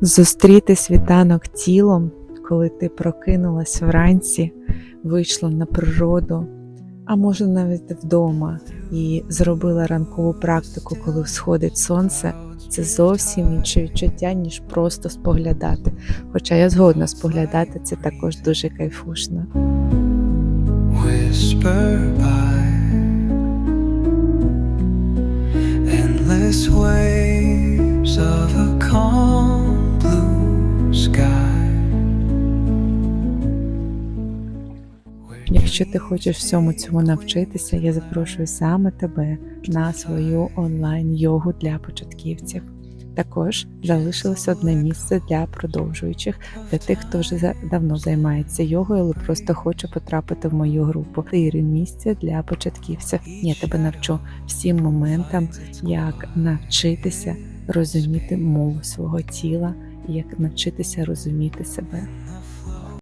Зустріти світанок тілом, коли ти прокинулась вранці, вийшла на природу, а може навіть вдома і зробила ранкову практику, коли сходить сонце. Це зовсім інше відчуття, ніж просто споглядати. Хоча я згодна споглядати, це також дуже кайфушно. endless waves Якщо ти хочеш всьому цьому навчитися, я запрошую саме тебе на свою онлайн-йогу для початківців. Також залишилось одне місце для продовжуючих, для тих, хто вже давно займається йогою, але просто хоче потрапити в мою групу. Чотири місця для початківців. Я тебе навчу всім моментам, як навчитися розуміти мову свого тіла, як навчитися розуміти себе.